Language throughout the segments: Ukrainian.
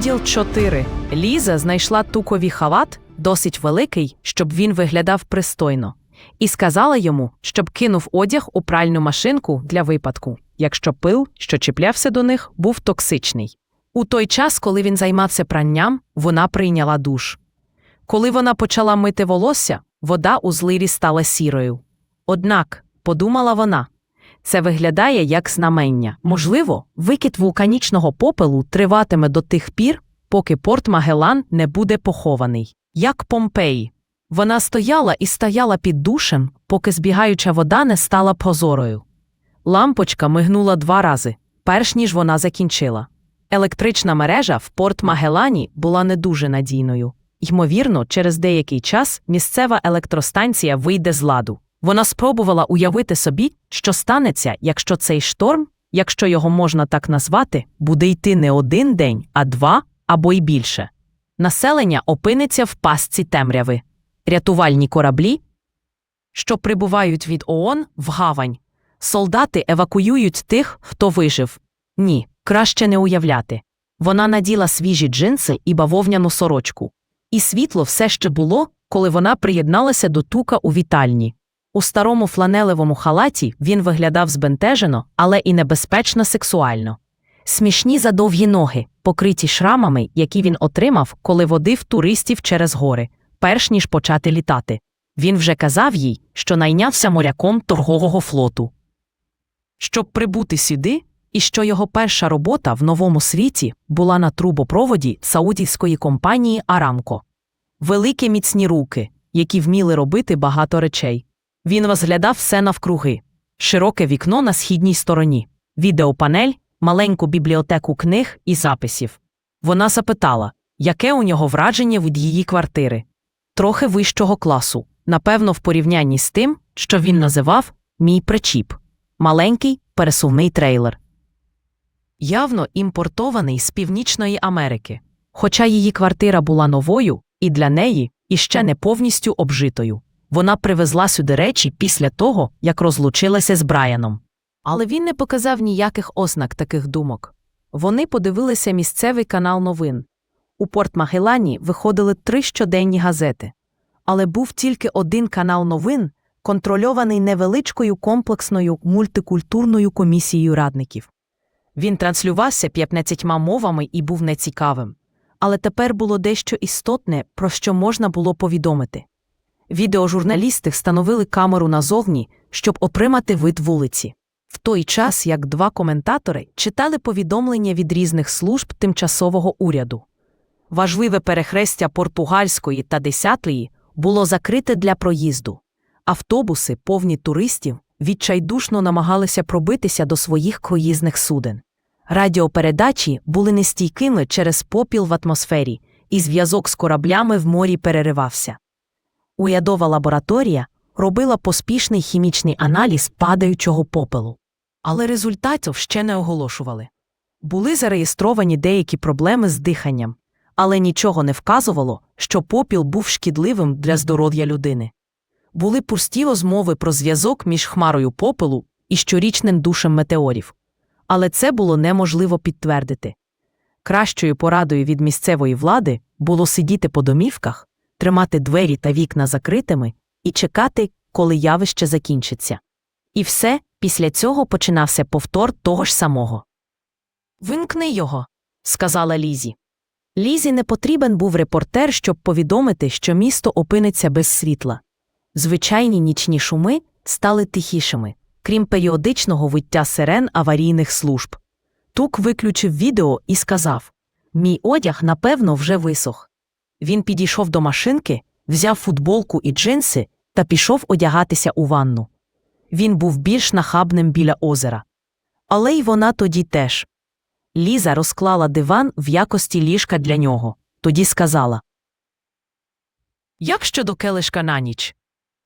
Розділ 4. Ліза знайшла туковий халат, досить великий, щоб він виглядав пристойно, і сказала йому, щоб кинув одяг у пральну машинку для випадку, якщо пил, що чіплявся до них, був токсичний. У той час, коли він займався пранням, вона прийняла душ. Коли вона почала мити волосся, вода у злирі стала сірою. Однак, подумала вона, це виглядає як знамення. Можливо, викид вулканічного попелу триватиме до тих пір, поки порт Магелан не буде похований. Як Помпеї. Вона стояла і стояла під душем, поки збігаюча вода не стала прозорою. Лампочка мигнула два рази, перш ніж вона закінчила. Електрична мережа в порт Магелані була не дуже надійною. Ймовірно, через деякий час місцева електростанція вийде з ладу. Вона спробувала уявити собі, що станеться, якщо цей шторм, якщо його можна так назвати, буде йти не один день, а два або й більше. Населення опиниться в пастці темряви. Рятувальні кораблі, що прибувають від ООН в гавань. Солдати евакуюють тих, хто вижив. Ні, краще не уявляти. Вона наділа свіжі джинси і бавовняну сорочку. І світло все ще було, коли вона приєдналася до тука у вітальні. У старому фланелевому халаті він виглядав збентежено, але і небезпечно сексуально. Смішні задовгі ноги, покриті шрамами, які він отримав, коли водив туристів через гори, перш ніж почати літати. Він вже казав їй, що найнявся моряком торгового флоту. Щоб прибути сюди, і що його перша робота в новому світі була на трубопроводі саудівської компанії Арамко. Великі міцні руки, які вміли робити багато речей. Він розглядав все навкруги, широке вікно на східній стороні, відеопанель, маленьку бібліотеку книг і записів. Вона запитала, яке у нього враження від її квартири. Трохи вищого класу, напевно, в порівнянні з тим, що він називав мій причіп маленький пересувний трейлер. Явно імпортований з Північної Америки. Хоча її квартира була новою, і для неї іще не повністю обжитою. Вона привезла сюди речі після того, як розлучилася з Брайаном. Але він не показав ніяких ознак таких думок. Вони подивилися місцевий канал новин. У Порт Магелані виходили три щоденні газети. Але був тільки один канал новин, контрольований невеличкою комплексною мультикультурною комісією радників. Він транслювався 15 мовами і був нецікавим. Але тепер було дещо істотне, про що можна було повідомити. Відеожурналісти встановили камеру назовні, щоб отримати вид вулиці. В той час як два коментатори читали повідомлення від різних служб тимчасового уряду. Важливе перехрестя португальської та десятої було закрите для проїзду. Автобуси, повні туристів, відчайдушно намагалися пробитися до своїх круїзних суден. Радіопередачі були нестійкими через попіл в атмосфері, і зв'язок з кораблями в морі переривався. Урядова лабораторія робила поспішний хімічний аналіз падаючого попелу. Але результатів ще не оголошували. Були зареєстровані деякі проблеми з диханням, але нічого не вказувало, що попіл був шкідливим для здоров'я людини. Були пусті розмови про зв'язок між хмарою попелу і щорічним душем метеорів. Але це було неможливо підтвердити. Кращою порадою від місцевої влади було сидіти по домівках, тримати двері та вікна закритими і чекати, коли явище закінчиться. І все після цього починався повтор того ж самого. Вимкни його, сказала Лізі. Лізі не потрібен був репортер, щоб повідомити, що місто опиниться без світла. Звичайні нічні шуми стали тихішими, крім періодичного виття сирен аварійних служб. Тук виключив відео і сказав Мій одяг, напевно, вже висох. Він підійшов до машинки, взяв футболку і джинси та пішов одягатися у ванну. Він був більш нахабним біля озера. Але й вона тоді теж. Ліза розклала диван в якості ліжка для нього, тоді сказала Як щодо келишка на ніч?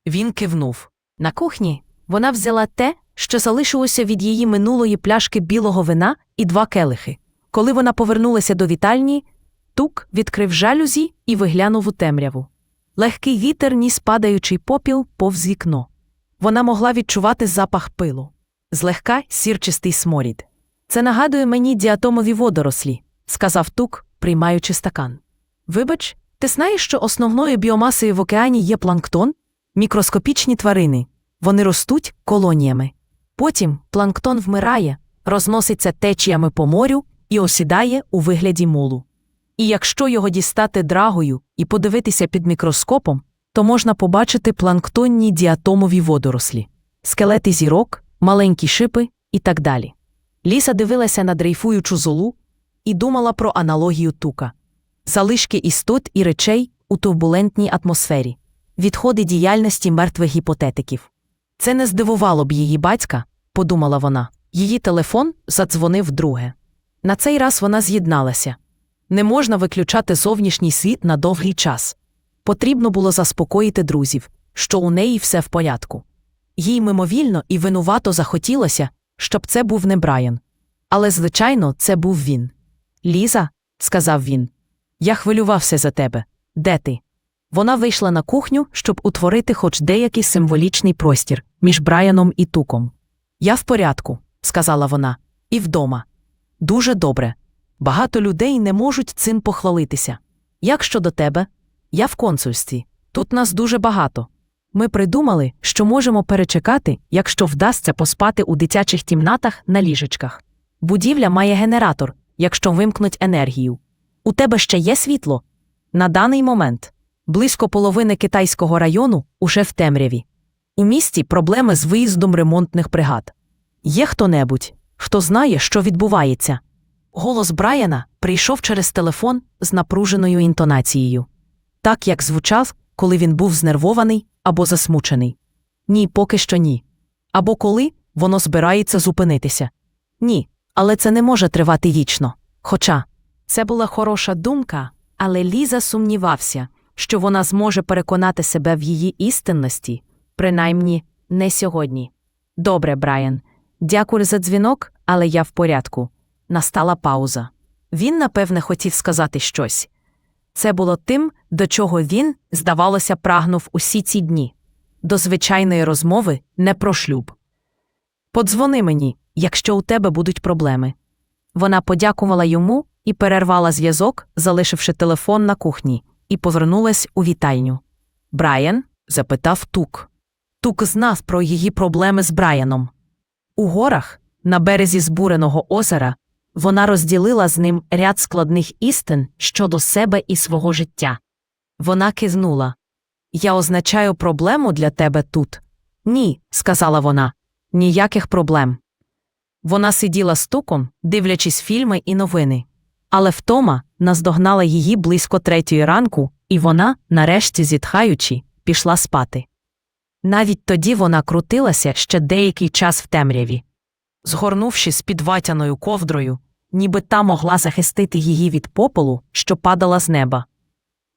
Він кивнув. На кухні вона взяла те, що залишилося від її минулої пляшки білого вина і два келихи. Коли вона повернулася до вітальні, тук відкрив жалюзі і виглянув у темряву. Легкий вітер ніс падаючий попіл повз вікно. Вона могла відчувати запах пилу, злегка сірчистий сморід. Це нагадує мені діатомові водорослі, сказав тук, приймаючи стакан. Вибач, ти знаєш, що основною біомасою в океані є планктон? Мікроскопічні тварини. Вони ростуть колоніями. Потім планктон вмирає, розноситься течіями по морю і осідає у вигляді мулу. І якщо його дістати драгою і подивитися під мікроскопом, то можна побачити планктонні діатомові водорослі, скелети зірок, маленькі шипи і так далі. Ліса дивилася на дрейфуючу золу і думала про аналогію тука залишки істот і речей у турбулентній атмосфері, відходи діяльності мертвих гіпотетиків. Це не здивувало б її батька, подумала вона. Її телефон задзвонив вдруге. На цей раз вона з'єдналася. Не можна виключати зовнішній світ на довгий час. Потрібно було заспокоїти друзів, що у неї все в порядку. Їй мимовільно і винувато захотілося, щоб це був не Брайан. Але, звичайно, це був він. Ліза, сказав він, я хвилювався за тебе. Де ти? Вона вийшла на кухню, щоб утворити хоч деякий символічний простір між Брайаном і туком. Я в порядку, сказала вона, і вдома. Дуже добре. Багато людей не можуть цим похвалитися. Як щодо тебе? Я в консульстві. Тут нас дуже багато. Ми придумали, що можемо перечекати, якщо вдасться поспати у дитячих кімнатах на ліжечках. Будівля має генератор, якщо вимкнуть енергію. У тебе ще є світло? На даний момент близько половини китайського району уже в темряві. У місті проблеми з виїздом ремонтних бригад. Є хто-небудь, хто знає, що відбувається. Голос Брайана прийшов через телефон з напруженою інтонацією, так як звучав, коли він був знервований або засмучений. Ні, поки що ні. Або коли воно збирається зупинитися. Ні, але це не може тривати вічно. Хоча це була хороша думка, але Ліза сумнівався, що вона зможе переконати себе в її істинності, принаймні не сьогодні. Добре, Брайан, дякую за дзвінок, але я в порядку. Настала пауза. Він, напевне, хотів сказати щось. Це було тим, до чого він, здавалося, прагнув усі ці дні до звичайної розмови не про шлюб. Подзвони мені, якщо у тебе будуть проблеми. Вона подякувала йому і перервала зв'язок, залишивши телефон на кухні, і повернулась у вітальню. Брайан? запитав Тук. Тук знав про її проблеми з Брайаном. У горах, на березі збуреного озера, вона розділила з ним ряд складних істин щодо себе і свого життя. Вона кизнула. Я означаю проблему для тебе тут. Ні, сказала вона, ніяких проблем. Вона сиділа з туком, дивлячись фільми і новини. Але втома наздогнала її близько третьої ранку, і вона, нарешті зітхаючи, пішла спати. Навіть тоді вона крутилася ще деякий час в темряві. Згорнувшись під ватяною ковдрою, ніби та могла захистити її від попелу, що падала з неба.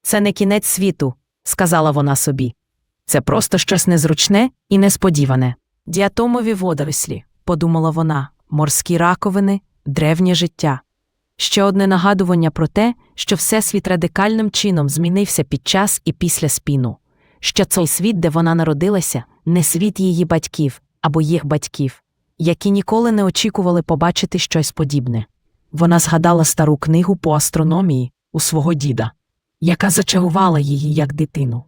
Це не кінець світу, сказала вона собі. Це просто щось незручне і несподіване. Діатомові водорослі, подумала вона, морські раковини, древнє життя. Ще одне нагадування про те, що Всесвіт радикальним чином змінився під час і після спіну, що цей світ, де вона народилася, не світ її батьків або їх батьків, які ніколи не очікували побачити щось подібне. Вона згадала стару книгу по астрономії у свого діда, яка зачарувала її як дитину.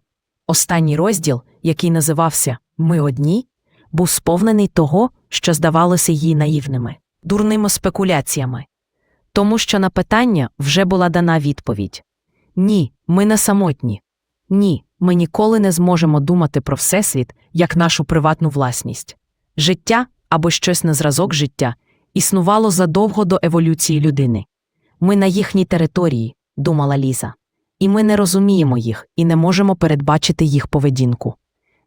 Останній розділ, який називався Ми одні, був сповнений того, що здавалося їй наївними, дурними спекуляціями. Тому що на питання вже була дана відповідь Ні, ми не самотні. Ні, ми ніколи не зможемо думати про Всесвіт як нашу приватну власність. Життя або щось на зразок життя існувало задовго до еволюції людини. Ми на їхній території, думала Ліза, і ми не розуміємо їх і не можемо передбачити їх поведінку.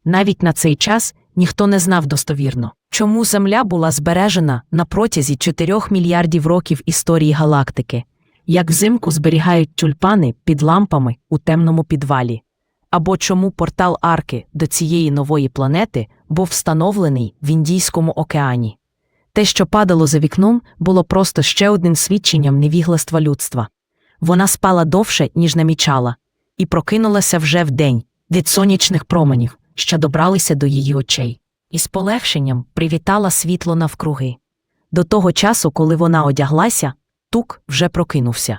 Навіть на цей час ніхто не знав достовірно, чому Земля була збережена на протязі 4 мільярдів років історії галактики, як взимку зберігають тюльпани під лампами у темному підвалі, або чому портал арки до цієї нової планети був встановлений в Індійському океані. Те, що падало за вікном, було просто ще одним свідченням невігластва людства. Вона спала довше, ніж намічала, і прокинулася вже вдень від сонячних променів, що добралися до її очей, і з полегшенням привітала світло навкруги. До того часу, коли вона одяглася, тук вже прокинувся.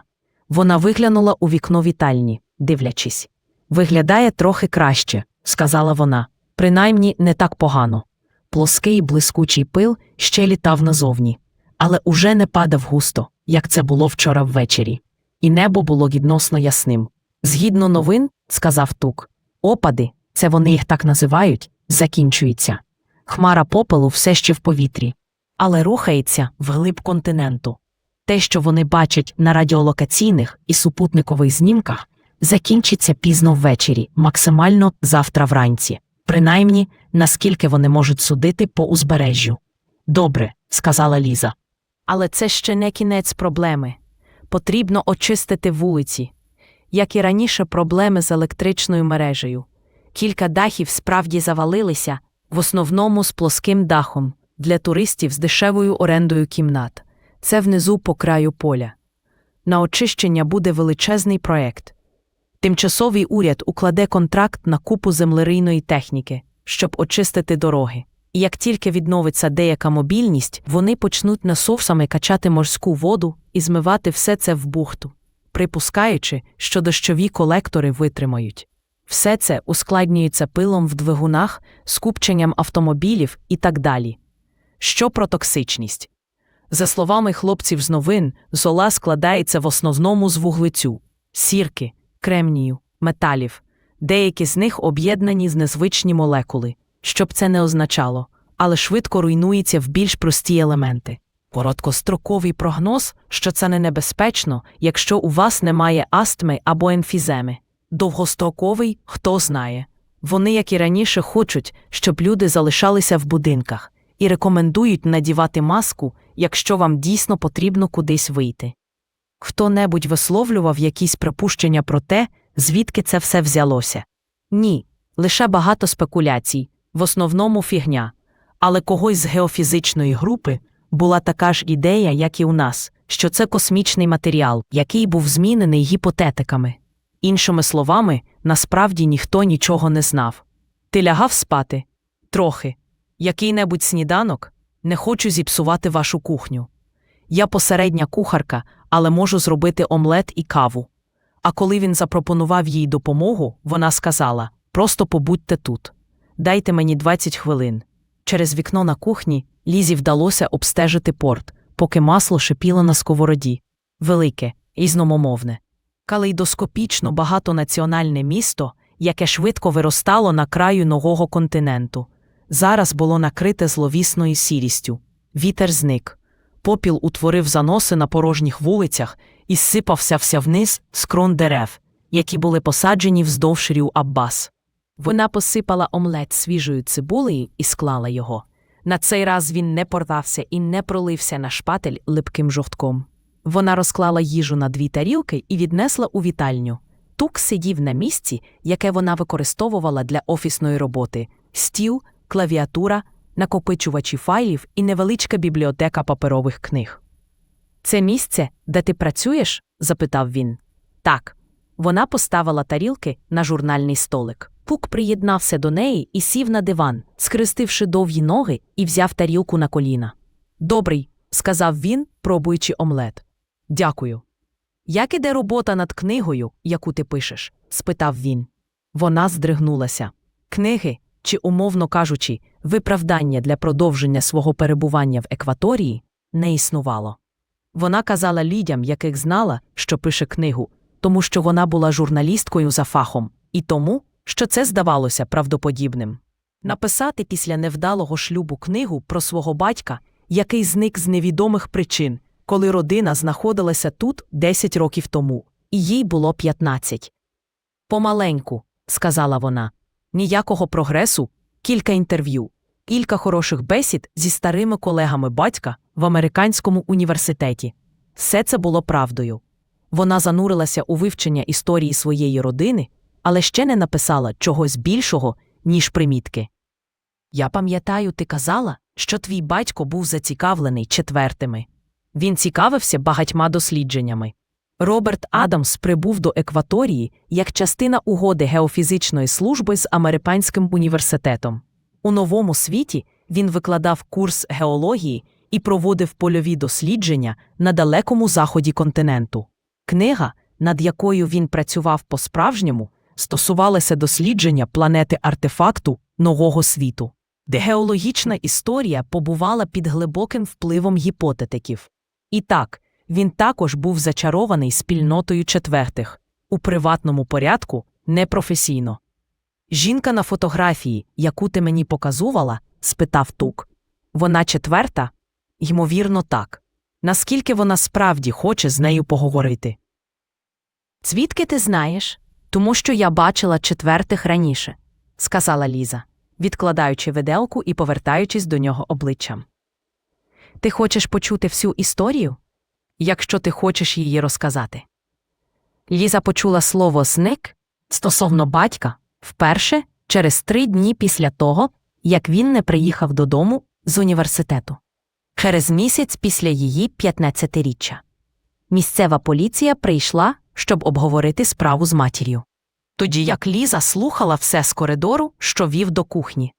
Вона виглянула у вікно вітальні, дивлячись. Виглядає трохи краще, сказала вона. Принаймні не так погано. Плоский блискучий пил ще літав назовні, але уже не падав густо, як це було вчора ввечері. І небо було відносно ясним. Згідно новин, сказав Тук, опади, це вони їх так називають, закінчуються. Хмара попелу все ще в повітрі, але рухається вглиб континенту. Те, що вони бачать на радіолокаційних і супутникових знімках, закінчиться пізно ввечері, максимально завтра вранці, принаймні наскільки вони можуть судити по узбережжю. Добре, сказала Ліза. Але це ще не кінець проблеми. Потрібно очистити вулиці. Як і раніше, проблеми з електричною мережею. Кілька дахів справді завалилися, в основному з плоским дахом для туристів з дешевою орендою кімнат. Це внизу по краю поля. На очищення буде величезний проект. Тимчасовий уряд укладе контракт на купу землерийної техніки, щоб очистити дороги. І як тільки відновиться деяка мобільність, вони почнуть насосами качати морську воду і змивати все це в бухту, припускаючи, що дощові колектори витримають. Все це ускладнюється пилом в двигунах, скупченням автомобілів і так далі. Що про токсичність? За словами хлопців з новин, зола складається в основному з вуглецю, сірки, кремнію, металів. Деякі з них об'єднані з незвичні молекули, щоб це не означало, але швидко руйнується в більш прості елементи. Короткостроковий прогноз, що це не небезпечно, якщо у вас немає астми або емфіземи. Довгостроковий хто знає. Вони, як і раніше, хочуть, щоб люди залишалися в будинках і рекомендують надівати маску, якщо вам дійсно потрібно кудись вийти. Хто-небудь висловлював якісь припущення про те, звідки це все взялося? Ні, лише багато спекуляцій, в основному фігня. Але когось з геофізичної групи була така ж ідея, як і у нас, що це космічний матеріал, який був змінений гіпотетиками. Іншими словами, насправді ніхто нічого не знав. Ти лягав спати? Трохи. Який-небудь сніданок? Не хочу зіпсувати вашу кухню. Я посередня кухарка, але можу зробити омлет і каву. А коли він запропонував їй допомогу, вона сказала: просто побудьте тут. Дайте мені 20 хвилин. Через вікно на кухні Лізі вдалося обстежити порт, поки масло шипіло на сковороді. Велике, ізномомовне. Калейдоскопічно багатонаціональне місто, яке швидко виростало на краю нового континенту. Зараз було накрите зловісною сірістю. Вітер зник. Попіл утворив заноси на порожніх вулицях і сипався вся вниз з крон дерев, які були посаджені вздовж рів Аббас. Вона посипала омлет свіжою цибулею і склала його. На цей раз він не порвався і не пролився на шпатель липким жовтком. Вона розклала їжу на дві тарілки і віднесла у вітальню. Тук сидів на місці, яке вона використовувала для офісної роботи: стіл, клавіатура, накопичувачі файлів і невеличка бібліотека паперових книг. Це місце, де ти працюєш? запитав він. Так. Вона поставила тарілки на журнальний столик. Пук приєднався до неї і сів на диван, скрестивши довгі ноги, і взяв тарілку на коліна. Добрий, сказав він, пробуючи омлет. Дякую. Як іде робота над книгою, яку ти пишеш? спитав він. Вона здригнулася. Книги, чи, умовно кажучи, виправдання для продовження свого перебування в екваторії не існувало. Вона казала людям, яких знала, що пише книгу, тому що вона була журналісткою за фахом, і тому, що це здавалося правдоподібним. Написати після невдалого шлюбу книгу про свого батька, який зник з невідомих причин, коли родина знаходилася тут 10 років тому, і їй було 15. Помаленьку, сказала вона, ніякого прогресу, кілька інтерв'ю, кілька хороших бесід зі старими колегами батька в американському університеті. Все це було правдою. Вона занурилася у вивчення історії своєї родини, але ще не написала чогось більшого, ніж примітки. Я пам'ятаю, ти казала, що твій батько був зацікавлений четвертими. Він цікавився багатьма дослідженнями. Роберт Адамс прибув до екваторії як частина угоди геофізичної служби з Американським університетом. У новому світі він викладав курс геології і проводив польові дослідження на далекому заході континенту. Книга, над якою він працював по-справжньому, стосувалася дослідження планети артефакту нового світу, де геологічна історія побувала під глибоким впливом гіпотетиків. І так, він також був зачарований спільнотою четвертих у приватному порядку, непрофесійно. Жінка на фотографії, яку ти мені показувала, спитав тук. Вона четверта? Ймовірно, так. Наскільки вона справді хоче з нею поговорити? Звідки ти знаєш? Тому що я бачила четвертих раніше, сказала Ліза, відкладаючи виделку і повертаючись до нього обличчям. Ти хочеш почути всю історію? Якщо ти хочеш її розказати. Ліза почула слово зник стосовно батька вперше через три дні після того, як він не приїхав додому з університету. Через місяць після її 15-річчя. Місцева поліція прийшла, щоб обговорити справу з матір'ю. Тоді як Ліза слухала все з коридору, що вів до кухні.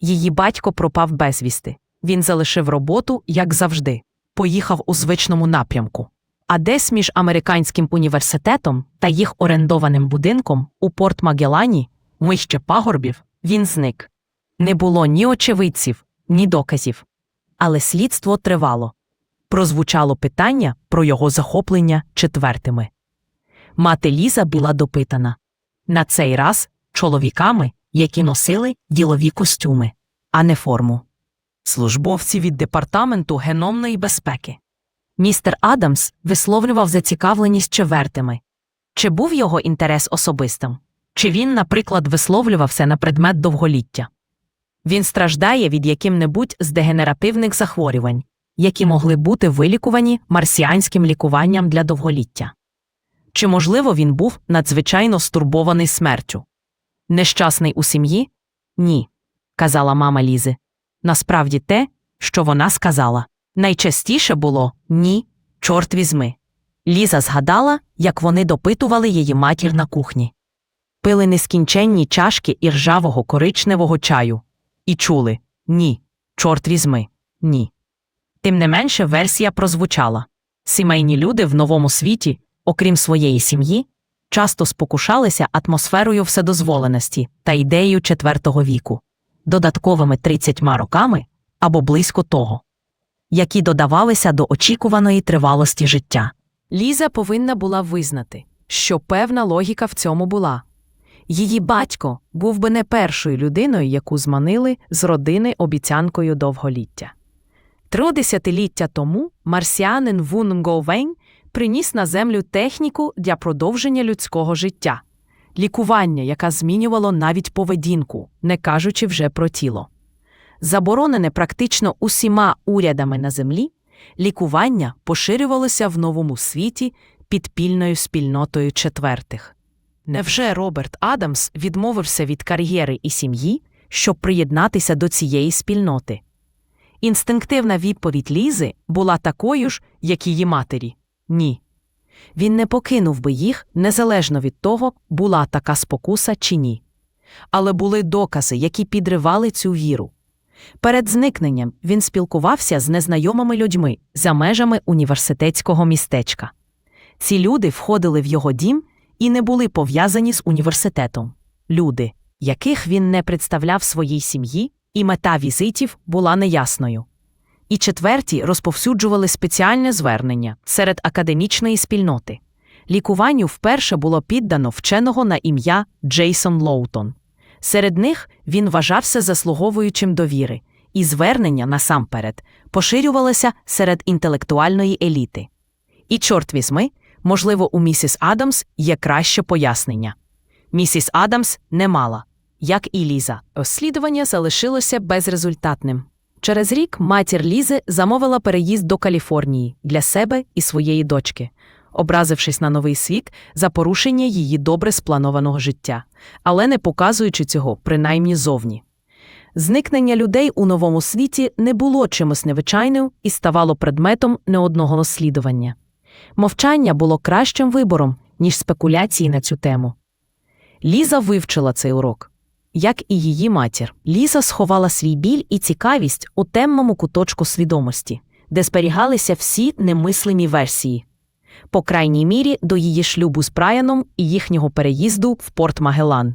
Її батько пропав безвісти. Він залишив роботу, як завжди, поїхав у звичному напрямку. А десь між американським університетом та їх орендованим будинком у Порт Магелані, вище пагорбів, він зник. Не було ні очевидців, ні доказів. Але слідство тривало. Прозвучало питання про його захоплення четвертими. Мати Ліза була допитана. На цей раз чоловіками, які носили ділові костюми, а не форму. Службовці від департаменту геномної безпеки. Містер Адамс висловлював зацікавленість четвертими. Чи був його інтерес особистим? Чи він, наприклад, висловлювався на предмет довголіття? Він страждає від яким-небудь з дегенеративних захворювань, які могли бути вилікувані марсіанським лікуванням для довголіття. Чи, можливо, він був надзвичайно стурбований смертю? Нещасний у сім'ї? Ні, казала мама Лізи. Насправді те, що вона сказала. Найчастіше було ні, чорт візьми. Ліза згадала, як вони допитували її матір на кухні. Пили нескінченні чашки іржавого коричневого чаю. І чули ні, чорт візьми, ні. Тим не менше версія прозвучала сімейні люди в новому світі, окрім своєї сім'ї, часто спокушалися атмосферою вседозволеності та ідеєю четвертого віку, додатковими 30 роками або близько того, які додавалися до очікуваної тривалості життя. Ліза повинна була визнати, що певна логіка в цьому була. Її батько був би не першою людиною, яку зманили з родини обіцянкою довголіття. Три десятиліття тому марсіанин Вун Нговень приніс на землю техніку для продовження людського життя, лікування, яке змінювало навіть поведінку, не кажучи вже про тіло. Заборонене практично усіма урядами на землі, лікування поширювалося в новому світі підпільною спільнотою четвертих. Невже Роберт Адамс відмовився від кар'єри і сім'ї, щоб приєднатися до цієї спільноти? Інстинктивна відповідь Лізи була такою ж, як її матері ні. Він не покинув би їх незалежно від того, була така спокуса чи ні. Але були докази, які підривали цю віру. Перед зникненням він спілкувався з незнайомими людьми за межами університетського містечка. Ці люди входили в його дім і не були пов'язані з університетом. Люди, яких він не представляв своїй сім'ї, і мета візитів була неясною. І четверті розповсюджували спеціальне звернення серед академічної спільноти. Лікуванню вперше було піддано вченого на ім'я Джейсон Лоутон. Серед них він вважався заслуговуючим довіри, і звернення насамперед поширювалося серед інтелектуальної еліти. І, чорт візьми, можливо, у місіс Адамс є краще пояснення. Місіс Адамс не мала, як і Ліза. Розслідування залишилося безрезультатним. Через рік матір Лізи замовила переїзд до Каліфорнії для себе і своєї дочки, образившись на новий світ за порушення її добре спланованого життя, але не показуючи цього принаймні зовні. Зникнення людей у новому світі не було чимось незвичайним і ставало предметом не одного розслідування. Мовчання було кращим вибором, ніж спекуляції на цю тему. Ліза вивчила цей урок. Як і її матір, Ліза сховала свій біль і цікавість у темному куточку свідомості, де зберігалися всі немислимі версії. по крайній мірі до її шлюбу з Брайаном і їхнього переїзду в Порт Магелан.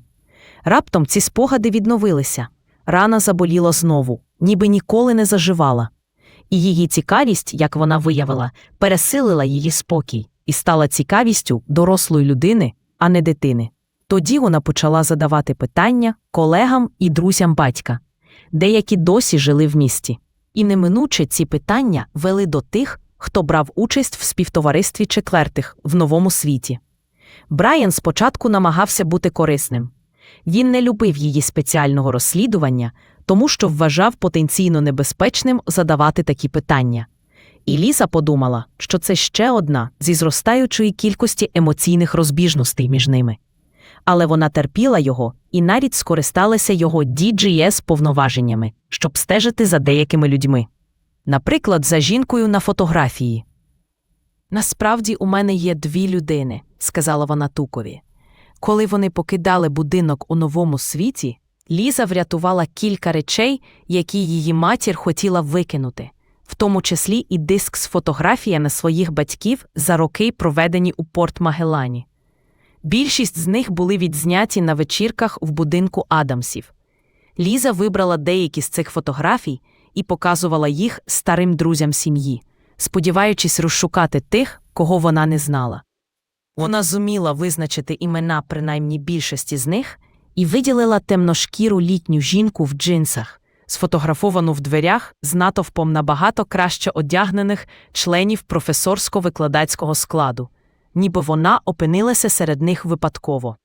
Раптом ці спогади відновилися. Рана заболіла знову, ніби ніколи не заживала. І її цікавість, як вона виявила, пересилила її спокій і стала цікавістю дорослої людини, а не дитини. Тоді вона почала задавати питання колегам і друзям батька, деякі досі жили в місті. І неминуче ці питання вели до тих, хто брав участь в співтоваристві четвертих в новому світі. Брайан спочатку намагався бути корисним. Він не любив її спеціального розслідування, тому що вважав потенційно небезпечним задавати такі питання. І Ліза подумала, що це ще одна зі зростаючої кількості емоційних розбіжностей між ними. Але вона терпіла його і навіть скористалася його DGS повноваженнями, щоб стежити за деякими людьми. Наприклад, за жінкою на фотографії. Насправді у мене є дві людини, сказала вона Тукові. Коли вони покидали будинок у новому світі, Ліза врятувала кілька речей, які її матір хотіла викинути, в тому числі і диск з фотографіями своїх батьків за роки, проведені у Порт Магелані. Більшість з них були відзняті на вечірках в будинку Адамсів. Ліза вибрала деякі з цих фотографій і показувала їх старим друзям сім'ї, сподіваючись розшукати тих, кого вона не знала. Вона зуміла визначити імена принаймні більшості з них і виділила темношкіру літню жінку в джинсах, сфотографовану в дверях з натовпом набагато краще одягнених членів професорсько-викладацького складу, ніби вона опинилася серед них випадково.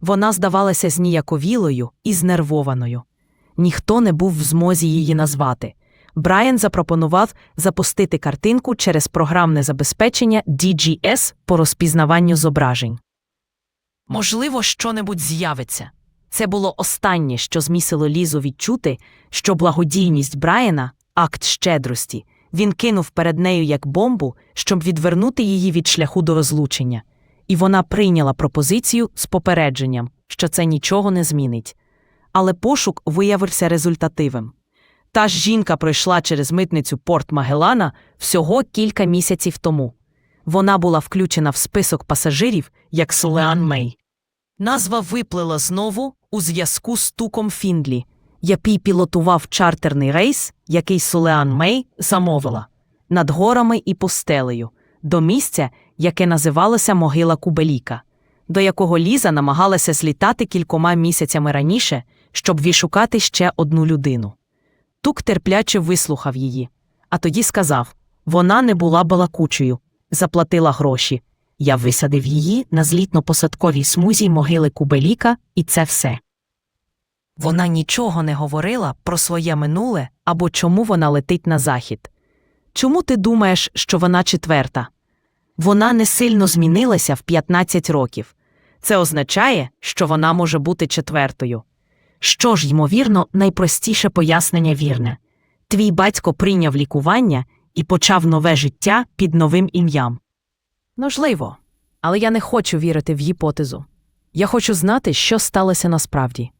Вона здавалася зніяковілою і знервованою. Ніхто не був в змозі її назвати. Брайан запропонував запустити картинку через програмне забезпечення DGS по розпізнаванню зображень. Можливо, що-небудь з'явиться. Це було останнє, що змісило Лізу відчути, що благодійність Брайана акт щедрості. Він кинув перед нею як бомбу, щоб відвернути її від шляху до розлучення, і вона прийняла пропозицію з попередженням, що це нічого не змінить. Але пошук виявився результативним. Та ж жінка пройшла через митницю Порт Магелана всього кілька місяців тому. Вона була включена в список пасажирів як Солеан Мей. Назва виплила знову у зв'язку з Туком Фіндлі, який пілотував чартерний рейс, який Солеан Мей замовила над горами і пустелею, до місця, яке називалося Могила Кубеліка, до якого Ліза намагалася злітати кількома місяцями раніше, щоб відшукати ще одну людину. Тук терпляче вислухав її, а тоді сказав вона не була балакучою, заплатила гроші. Я висадив її на злітно-посадковій смузі могили Кубеліка, і це все. Вона нічого не говорила про своє минуле або чому вона летить на захід. Чому ти думаєш, що вона четверта? Вона не сильно змінилася в 15 років. Це означає, що вона може бути четвертою. Що ж, ймовірно, найпростіше пояснення вірне твій батько прийняв лікування і почав нове життя під новим ім'ям. Можливо, але я не хочу вірити в гіпотезу. Я хочу знати, що сталося насправді.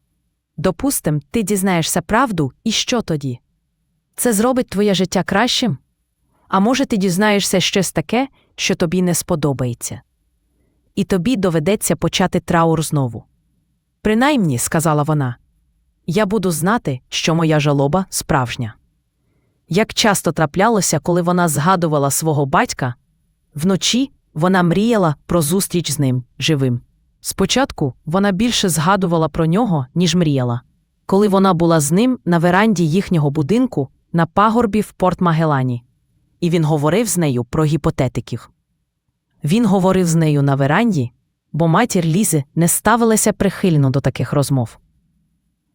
Допустим, ти дізнаєшся правду, і що тоді? Це зробить твоє життя кращим? А може, ти дізнаєшся щось таке, що тобі не сподобається. І тобі доведеться почати траур знову. Принаймні, сказала вона, я буду знати, що моя жалоба справжня. Як часто траплялося, коли вона згадувала свого батька, вночі вона мріяла про зустріч з ним живим. Спочатку вона більше згадувала про нього, ніж мріяла. Коли вона була з ним на веранді їхнього будинку на пагорбі в Порт Магелані, і він говорив з нею про гіпотетиків. Він говорив з нею на веранді, бо матір Лізи не ставилася прихильно до таких розмов.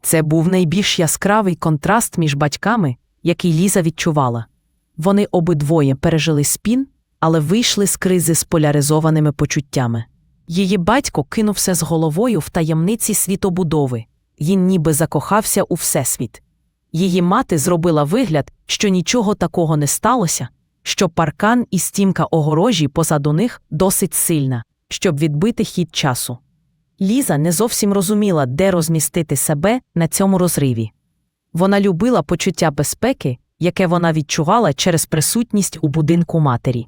Це був найбільш яскравий контраст між батьками, який Ліза відчувала. Вони обидвоє пережили спін, але вийшли з кризи з поляризованими почуттями. Її батько кинувся з головою в таємниці світобудови, він ніби закохався у всесвіт. Її мати зробила вигляд, що нічого такого не сталося, що паркан і стімка огорожі позаду них досить сильна, щоб відбити хід часу. Ліза не зовсім розуміла, де розмістити себе на цьому розриві. Вона любила почуття безпеки, яке вона відчувала через присутність у будинку матері.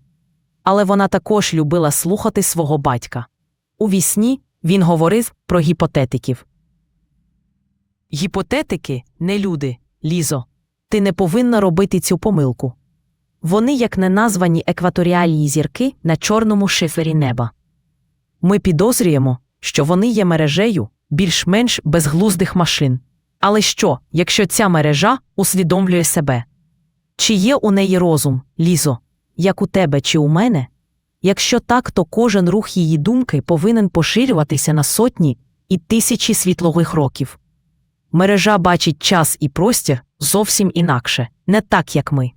але вона також любила слухати свого батька. У вісні він говорив про гіпотетиків. Гіпотетики не люди, Лізо. Ти не повинна робити цю помилку. Вони як неназвані екваторіальні зірки на чорному шифері неба. Ми підозрюємо, що вони є мережею більш-менш безглуздих машин. Але що, якщо ця мережа усвідомлює себе? Чи є у неї розум, Лізо, як у тебе чи у мене? Якщо так, то кожен рух її думки повинен поширюватися на сотні і тисячі світлових років. Мережа бачить час і простір зовсім інакше, не так, як ми.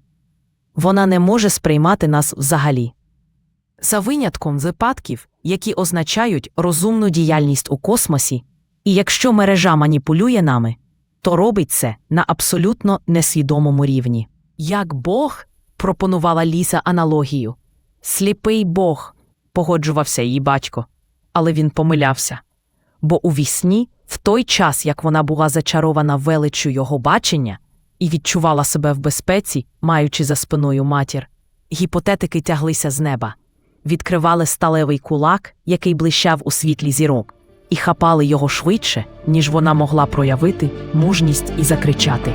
Вона не може сприймати нас взагалі. За винятком випадків, які означають розумну діяльність у космосі, і якщо мережа маніпулює нами, то робить це на абсолютно несвідомому рівні. Як Бог пропонувала Ліса аналогію. Сліпий Бог, погоджувався її батько, але він помилявся. Бо у вісні, в той час, як вона була зачарована величчю його бачення і відчувала себе в безпеці, маючи за спиною матір, гіпотетики тяглися з неба, відкривали сталевий кулак, який блищав у світлі зірок, і хапали його швидше, ніж вона могла проявити мужність і закричати.